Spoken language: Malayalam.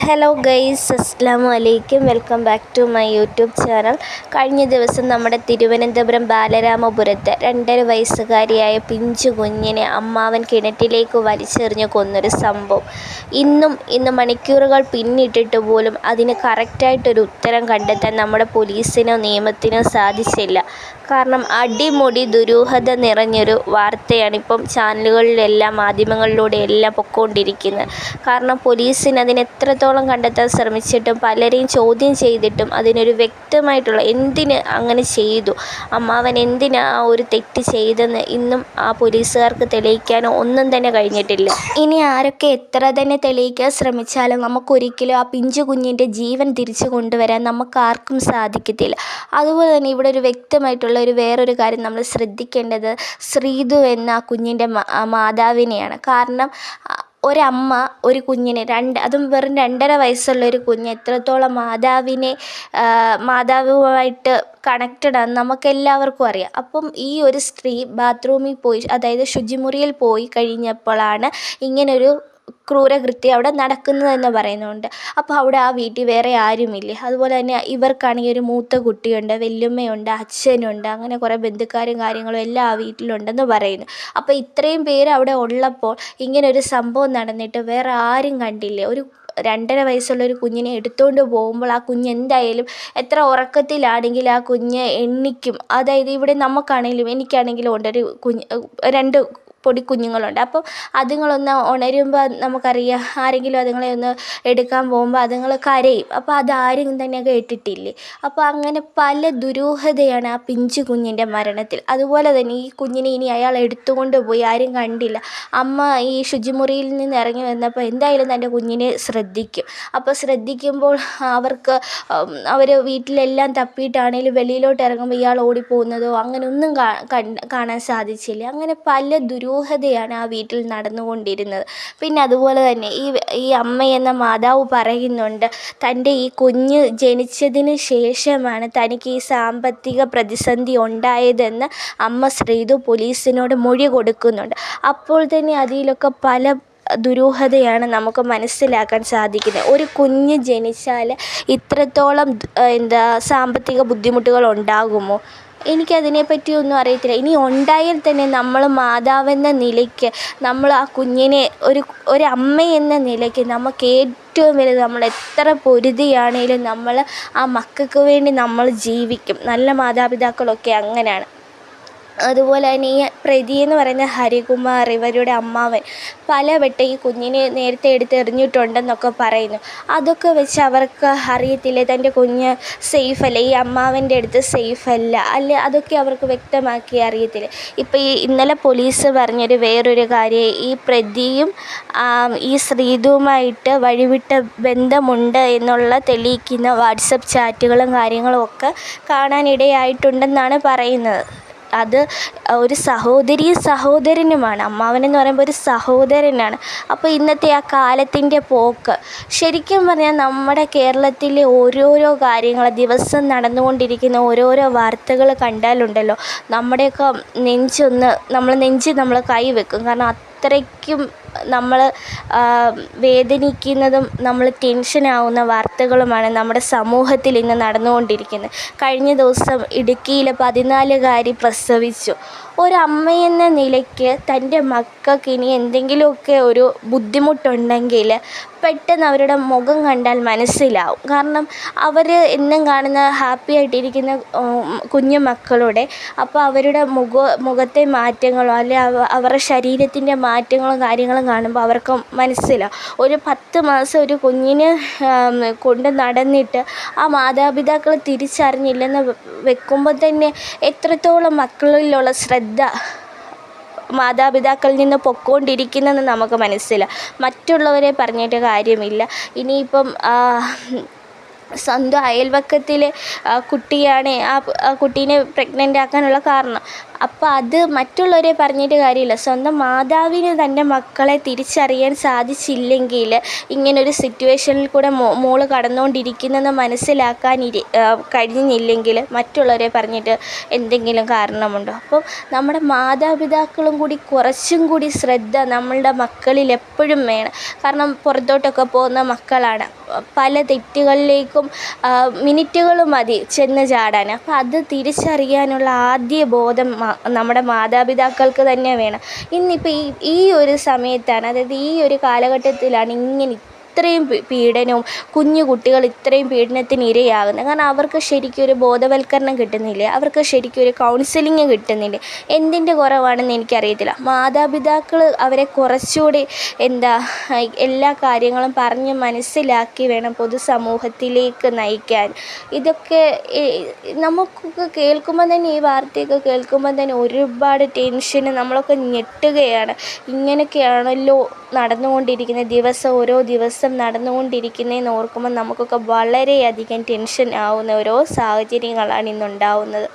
ഹലോ ഗൈസ് അസ്സാം വലൈക്കും welcome back to my YouTube channel കഴിഞ്ഞ ദിവസം നമ്മുടെ തിരുവനന്തപുരം ബാലരാമപുരത്ത് രണ്ടര വയസ്സുകാരിയായ പിഞ്ചു കുഞ്ഞിനെ അമ്മാവൻ കിണറ്റിലേക്ക് വലിച്ചെറിഞ്ഞ് കൊന്നൊരു സംഭവം. ഇന്നും ഇന്ന് മണിക്കൂറുകൾ പിന്നിട്ടിട്ട് പോലും അതിന് കറക്റ്റായിട്ടൊരു ഉത്തരം കണ്ടെത്താൻ നമ്മുടെ പോലീസിനോ നിയമത്തിനോ സാധിച്ചില്ല. കാരണം അടിമുടി ദുരൂഹത നിറഞ്ഞൊരു വാർത്തയാണ് ഇപ്പം ചാനലുകളിലെല്ലാം മാധ്യമങ്ങളിലൂടെ എല്ലാം പൊക്കോണ്ടിരിക്കുന്നത്. കാരണം പോലീസിന് അതിന് എത്രത്തോളം കണ്ടെത്താൻ ശ്രമിച്ചിട്ടും പലരെയും ചോദ്യം ചെയ്തിട്ടും അതിനൊരു വ്യക്തമായിട്ടുള്ള എന്തിന് അങ്ങനെ ചെയ്തു? അമ്മാവൻ എന്തിനാ ആ ഒരു തെറ്റ് ചെയ്തെന്ന് ഇന്നും ആ പോലീസുകാർക്ക് തെളിയിക്കാനോ ഒന്നും തന്നെ കഴിഞ്ഞിട്ടില്ല. ഇനി ആരൊക്കെ എത്ര തന്നെ തെളിയിക്കാൻ ശ്രമിച്ചാലും നമുക്കൊരിക്കലും ആ പിഞ്ചു കുഞ്ഞിന്റെ ജീവൻ തിരിച്ചു കൊണ്ടുവരാൻ നമുക്കാർക്കും സാധിക്കത്തില്ല. അതുപോലെ തന്നെ ഇവിടെ ഒരു വ്യക്തമായിട്ടുള്ള ഒരു വേറൊരു കാര്യം നമ്മൾ ശ്രദ്ധിക്കേണ്ടത് ശ്രീതു എന്ന ആ കുഞ്ഞിന്റെ മാതാവിനെയാണ്. കാരണം ഒരമ്മ ഒരു കുഞ്ഞിനെ രണ്ട് അതും വെറും രണ്ടര വയസ്സുള്ള ഒരു കുഞ്ഞ് എത്രത്തോളം മാതാവിനെ മാതാവുമായിട്ട് കണക്റ്റഡ് ആണ് നമുക്കെല്ലാവർക്കും അറിയാം. അപ്പം ഈ ഒരു സ്ത്രീ ബാത്റൂമിൽ പോയി അതായത് ശുചിമുറിയിൽ പോയി കഴിഞ്ഞപ്പോഴാണ് ഇങ്ങനൊരു ക്രൂരകൃത്യം അവിടെ നടക്കുന്നതെന്ന് പറയുന്നുണ്ട്. അപ്പോൾ അവിടെ ആ വീട്ടിൽ വേറെ ആരുമില്ലേ. അതുപോലെ തന്നെ ഇവർക്കാണെങ്കിൽ ഒരു മൂത്ത കുട്ടിയുണ്ട് വല്യമ്മയുണ്ട് അച്ഛനുണ്ട് അങ്ങനെ കുറേ ബന്ധുക്കാരും കാര്യങ്ങളും എല്ലാം ആ വീട്ടിലുണ്ടെന്ന് പറയുന്നു. അപ്പോൾ ഇത്രയും പേര് അവിടെ ഉള്ളപ്പോൾ ഇങ്ങനൊരു സംഭവം നടന്നിട്ട് വേറെ ആരും കണ്ടില്ലേ. ഒരു രണ്ടര വയസ്സുള്ള ഒരു കുഞ്ഞിനെ എടുത്തുകൊണ്ട് പോകുമ്പോൾ ആ കുഞ്ഞ് എന്തായാലും എത്ര ഉറക്കത്തിലാണെങ്കിൽ ആ കുഞ്ഞ് എണ്ണിക്കും. അതായത് ഇവിടെ നമുക്കാണെങ്കിലും എനിക്കാണെങ്കിലും ഉണ്ടൊരു കുഞ്ഞ് രണ്ട് പൊടിക്കുഞ്ഞുങ്ങളുണ്ട് അപ്പോൾ അതുങ്ങളൊന്ന് ഉണരുമ്പോൾ നമുക്കറിയാം ആരെങ്കിലും അതുങ്ങളെ ഒന്ന് എടുക്കാൻ പോകുമ്പോൾ അതുങ്ങൾ കരയും. അപ്പോൾ അതാരും തന്നെ കേട്ടിട്ടില്ലേ? അപ്പോൾ അങ്ങനെ പല ദുരൂഹതയാണ് ആ പിഞ്ചു കുഞ്ഞിന്റെ മരണത്തിൽ. അതുപോലെ തന്നെ ഈ കുഞ്ഞിനെ ഇനി അയാൾ എടുത്തുകൊണ്ട് പോയി ആരും കണ്ടില്ല. അമ്മ ഈ ശുചിമുറിയിൽ നിന്ന് ഇറങ്ങി വന്നപ്പോൾ എന്തായാലും തന്റെ കുഞ്ഞിനെ ശ്രദ്ധിക്കും. അപ്പോൾ ശ്രദ്ധിക്കുമ്പോൾ അവർക്ക് അവർ വീട്ടിലെല്ലാം തപ്പിയിട്ടാണെങ്കിലും വെളിയിലോട്ട് ഇറങ്ങുമ്പോൾ ഇയാൾ ഓടിപ്പോകുന്നതോ അങ്ങനെ ഒന്നും കാണാൻ സാധിച്ചില്ല. അങ്ങനെ പല ദുരൂ ദുരൂഹതയാണ് ആ വീട്ടിൽ നടന്നുകൊണ്ടിരുന്നത്. പിന്നെ അതുപോലെ തന്നെ ഈ ഈ അമ്മയെന്ന മാതാവ് പറയുന്നുണ്ട് തന്റെ ഈ കുഞ്ഞ് ജനിച്ചതിന് ശേഷമാണ് തനിക്ക് ഈ സാമ്പത്തിക പ്രതിസന്ധി ഉണ്ടായതെന്ന് അമ്മ ശ്രീതു പോലീസിനോട് മൊഴി കൊടുക്കുന്നുണ്ട്. അപ്പോൾ തന്നെ അതിലൊക്കെ പല ദുരൂഹതയാണ് നമുക്ക് മനസ്സിലാക്കാൻ സാധിക്കുന്നത്. ഒരു കുഞ്ഞ് ജനിച്ചാൽ ഇത്രത്തോളം എന്താ സാമ്പത്തിക ബുദ്ധിമുട്ടുകൾ ഉണ്ടാകുമോ? എനിക്കതിനെപ്പറ്റി ഒന്നും അറിയത്തില്ല. ഇനി ഉണ്ടായാൽ തന്നെ നമ്മൾ മാതാവെന്ന നിലയ്ക്ക് നമ്മൾ ആ കുഞ്ഞിനെ ഒരു ഒരമ്മ എന്ന നിലയ്ക്ക് നമുക്ക് ഏറ്റവും വലുത് നമ്മൾ എത്ര പൊരുതിയാണേലും നമ്മൾ ആ മക്കൾക്ക് വേണ്ടി നമ്മൾ ജീവിക്കും. നല്ല മാതാപിതാക്കളൊക്കെ അങ്ങനെയാണ്. അതുപോലെ തന്നെ ഈ പ്രതി എന്ന് പറയുന്ന ഹരികുമാർ ഇവരുടെ അമ്മാവൻ പലവട്ടം ഈ കുഞ്ഞിനെ നേരത്തെ എടുത്ത് എറിഞ്ഞിട്ടുണ്ടെന്നൊക്കെ പറയുന്നു. അതൊക്കെ വെച്ച് അവർക്ക് അറിയത്തില്ല തന്റെ കുഞ്ഞ് അല്ല ഈ അമ്മാവന്റെ അടുത്ത് സേഫ് അല്ല അതൊക്കെ അവർക്ക് വ്യക്തമാക്കി അറിയത്തില്ല. ഇപ്പോൾ ഈ ഇന്നലെ പോലീസ് പറഞ്ഞൊരു വേറൊരു കാര്യം ഈ പ്രതിയും ഈ ശ്രീതുവുമായിട്ട് വഴിവിട്ട ബന്ധമുണ്ട് എന്നുള്ള തെളിയിക്കുന്ന വാട്സപ്പ് ചാറ്റുകളും കാര്യങ്ങളും ഒക്കെ കാണാനിടയായിട്ടുണ്ടെന്നാണ് പറയുന്നത്. അത് ഒരു സഹോദരിയും സഹോദരനുമാണ്. അമ്മാവനെന്ന് പറയുമ്പോൾ ഒരു സഹോദരനാണ്. അപ്പോൾ ഇന്നത്തെ ആ കാലത്തിന്റെ പോക്ക് ശരിക്കും പറഞ്ഞാൽ നമ്മുടെ കേരളത്തിലെ ഓരോരോ കാര്യങ്ങൾ ദിവസം നടന്നുകൊണ്ടിരിക്കുന്ന ഓരോരോ വാർത്തകൾ കണ്ടാലുണ്ടല്ലോ. നമ്മുടെയൊക്കെ നെഞ്ചൊന്ന് നമ്മൾ നെഞ്ച് നമ്മൾ കൈ വെക്കും കാരണം അത്രയ്ക്കും നമ്മൾ വേദനിക്കുന്നതും നമ്മൾ ടെൻഷനാവുന്ന വാർത്തകളുമാണ് നമ്മുടെ സമൂഹത്തിൽ ഇന്ന് നടന്നുകൊണ്ടിരിക്കുന്നത്. കഴിഞ്ഞ ദിവസം ഇടുക്കിയിൽ പതിനാലുകാരി പ്രസവിച്ചു. ഒരമ്മയെന്ന നിലയ്ക്ക് തന്റെ മക്കൾക്ക് ഇനി എന്തെങ്കിലുമൊക്കെ ഒരു ബുദ്ധിമുട്ടുണ്ടെങ്കിൽ പെട്ടെന്ന് അവരുടെ മുഖം കണ്ടാൽ മനസ്സിലാവും. കാരണം അവർ എന്നും കാണുന്ന ഹാപ്പി ആയിട്ടിരിക്കുന്ന കുഞ്ഞു മക്കളുടെ അപ്പോൾ അവരുടെ മുഖ മുഖത്തെ മാറ്റങ്ങളോ അല്ലെ അവരുടെ ശരീരത്തിന്റെ മാറ്റങ്ങളോ കാര്യങ്ങളും കാണുമ്പോൾ അവർക്ക് മനസ്സിലാവും ഒരു പത്ത് മാസം ഒരു കുഞ്ഞിന് കൊണ്ട് നടന്നിട്ട് ആ മാതാപിതാക്കൾ തിരിച്ചറിഞ്ഞില്ലെന്ന് വെക്കുമ്പോൾ തന്നെ എത്രത്തോളം മക്കളിലുള്ള ശ്രദ്ധ മാതാപിതാക്കളിൽ നിന്ന് പൊക്കോണ്ടിരിക്കുന്നെന്ന് നമുക്ക് മനസ്സിലാവും മറ്റുള്ളവരെ പറഞ്ഞിട്ട് കാര്യമില്ല. ഇനിയിപ്പം സ്വന്തം അയൽവക്കത്തിലെ കുട്ടിയാണ് ആ കുട്ടീനെ പ്രഗ്നന്റ് ആക്കാനുള്ള കാരണം. അപ്പോൾ അത് മറ്റുള്ളവരെ പറഞ്ഞിട്ട് കാര്യമില്ല. സ്വന്തം മാതാവിന് തന്റെ മക്കളെ തിരിച്ചറിയാൻ സാധിച്ചില്ലെങ്കിൽ ഇങ്ങനൊരു സിറ്റുവേഷനിൽ കൂടെ മോൾ കടന്നുകൊണ്ടിരിക്കുന്നെന്ന് മനസ്സിലാക്കാൻ ഇരി കഴിഞ്ഞില്ലെങ്കിൽ മറ്റുള്ളവരെ പറഞ്ഞിട്ട് എന്തെങ്കിലും കാരണമുണ്ടോ? അപ്പം നമ്മുടെ മാതാപിതാക്കളും കൂടി കുറച്ചും കൂടി ശ്രദ്ധ നമ്മളുടെ മക്കളിൽ എപ്പോഴും വേണം. കാരണം പുറത്തോട്ടൊക്കെ പോകുന്ന മക്കളാണ്. പല തെറ്റുകളിലേക്കും മിനിറ്റുകൾ മതി ചെന്ന് ചാടാൻ. അപ്പോൾ അത് തിരിച്ചറിയാനുള്ള ആദ്യ ബോധം നമ്മുടെ മാതാപിതാക്കൾക്ക് തന്നെ വേണം. ഇന്നിപ്പോൾ ഈ ഈ ഒരു സമയത്താണ് അതായത് ഈ ഒരു കാലഘട്ടത്തിലാണ് ഇങ്ങനെ ഇത്രയും പീഡനവും കുഞ്ഞു കുട്ടികൾ ഇത്രയും പീഡനത്തിന് ഇരയാകുന്നത്. കാരണം അവർക്ക് ശരിക്കും ഒരു ബോധവൽക്കരണം കിട്ടുന്നില്ല? അവർക്ക് ശരിക്കും ഒരു കൗൺസിലിംഗ് കിട്ടുന്നില്ല? എന്തിന്റെ കുറവാണെന്ന് എനിക്കറിയത്തില്ല. മാതാപിതാക്കൾ അവരെ കുറച്ചുകൂടി എന്താ എല്ലാ കാര്യങ്ങളും പറഞ്ഞ് മനസ്സിലാക്കി വേണം പൊതുസമൂഹത്തിലേക്ക് നയിക്കാൻ. ഇതൊക്കെ നമുക്കൊക്കെ കേൾക്കുമ്പോൾ തന്നെ ഈ വാർത്തയൊക്കെ കേൾക്കുമ്പോൾ തന്നെ ഒരുപാട് ടെൻഷന് നമ്മളൊക്കെ ഞെട്ടുകയാണ്. ഇങ്ങനെയൊക്കെയാണല്ലോ നടന്നുകൊണ്ടിരിക്കുന്നത് ദിവസം ഓരോ ദിവസം നടന്നുകൊണ്ടിരിക്കുന്നതെന്ന് ഓർക്കുമ്പോൾ നമുക്കൊക്കെ വളരെയധികം ടെൻഷൻ ആവുന്ന ഓരോ സാഹചര്യങ്ങളാണ് ഇന്നുണ്ടാവുന്നത്.